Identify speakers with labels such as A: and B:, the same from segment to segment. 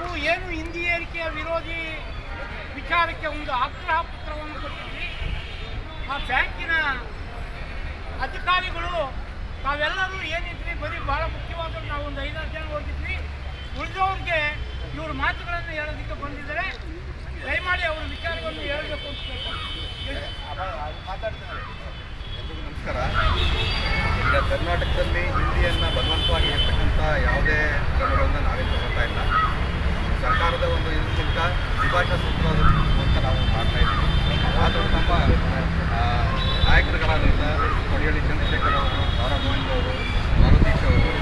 A: ನಾವು ಏನು ಹಿಂದಿ ಏರಿಕೆಯ ವಿರೋಧಿ ವಿಚಾರಕ್ಕೆ ಒಂದು ಆಗ್ರಹ ಪತ್ರವನ್ನು ಕೊಟ್ಟಿದ್ವಿ. ಆ ಬ್ಯಾಂಕಿನ ಅಧಿಕಾರಿಗಳು, ತಾವೆಲ್ಲರೂ ಏನಿದ್ರಿ, ಬರೀ ಬಹಳ ಮುಖ್ಯವಾದ ನಾವು ಒಂದು ಐದಾರು ಜನ ಹೋಗಿದ್ವಿ ಉಳಿದವ್ರಿಗೆ ಇವ್ರ ಮಾತುಗಳನ್ನು ಹೇಳೋದಕ್ಕೆ ಬಂದಿದ್ದಾರೆ. ದಯಮಾಡಿ ಅವ್ರ ವಿಚಾರವನ್ನು ಹೇಳಬೇಕು ಅಂತ
B: ಎಲ್ರಿಗೂ ನಮಸ್ಕಾರ. ಕರ್ನಾಟಕದಲ್ಲಿ ವಿಭಾಷಾ ಸೂತ್ರ ಅಂತ ನಾವು ಮಾಡ್ತಾ ಇದ್ದೀವಿ. ಆದರೂ ನಮ್ಮ ಆ, ನಾಯಕರುಗಳಾದಂಥ ಕೊಡಿಯಳ್ಳಿ ಚಂದ್ರಶೇಖರ್ ಅವರು ದಾರಾ ಅವರು ಮಾರುತೀಶ್ ಅವರು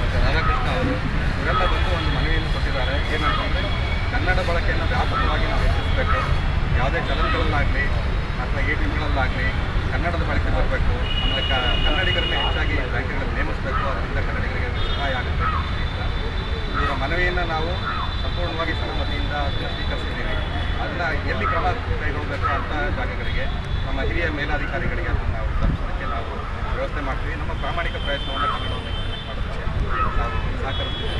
B: ಮತ್ತು ರಾಧಾಕೃಷ್ಣ ಅವರು ಇವರೆಲ್ಲ ಬಂದು ಒಂದು ಮನವಿಯನ್ನು ಕೊಟ್ಟಿದ್ದಾರೆ. ಏನಂತಂದರೆ ಕನ್ನಡ ಬಳಕೆಯನ್ನು ವ್ಯಾಪಕವಾಗಿ ನಾವು ಹೆಚ್ಚಿಸಬೇಕು. ಯಾವುದೇ ಚಲನ್ಗಳಲ್ಲಾಗಲಿ ಅಥವಾ ಎ ಟಿ ಎಮ್ಗಳಲ್ಲಾಗಲಿ ಕನ್ನಡದ ಬಳಕೆ ಬರಬೇಕು ಆಮೇಲೆ ಕನ್ನಡಿಗರನ್ನೇ ಹೆಚ್ಚಾಗಿ ಬ್ಯಾಂಕ್ಗಳಲ್ಲಿ ನೇಮಿಸಬೇಕು. ಅದರಿಂದ ಕನ್ನಡಿಗರಿಗೆ ಸಹಾಯ ಆಗುತ್ತೆ. ಇವರ ಮನವಿಯನ್ನು ನಾವು ಸಂಪೂರ್ಣವಾಗಿ ಸಹಮತಿಯಿಂದ ಅದನ್ನು ಸ್ವೀಕರಿಸಿದ್ದೀವಿ ಅದನ್ನು ಎಲ್ಲಿ ಕ್ರಮ ಕೈಗೊಳ್ಳಬೇಕು ಅಂತ ಜಾಗಗಳಿಗೆ ನಮ್ಮ ಹಿರಿಯ ಮೇಲಾಧಿಕಾರಿಗಳಿಗೆ ಅದನ್ನು ನಾವು ತಲುಪಿಸೋದಕ್ಕೆ ನಾವು ವ್ಯವಸ್ಥೆ ಮಾಡ್ತೀವಿ. ನಮ್ಮ ಪ್ರಾಮಾಣಿಕ ಪ್ರಯತ್ನವನ್ನು ಕನ್ನಡವನ್ನು ಮಾಡೋದಕ್ಕೆ ನಾವು ಸಹಕರಿಸ್ತೀವಿ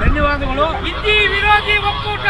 A: ಧನ್ಯವಾದಗಳು. ವಿರೋಧಿ ಒಕ್ಕೂಟ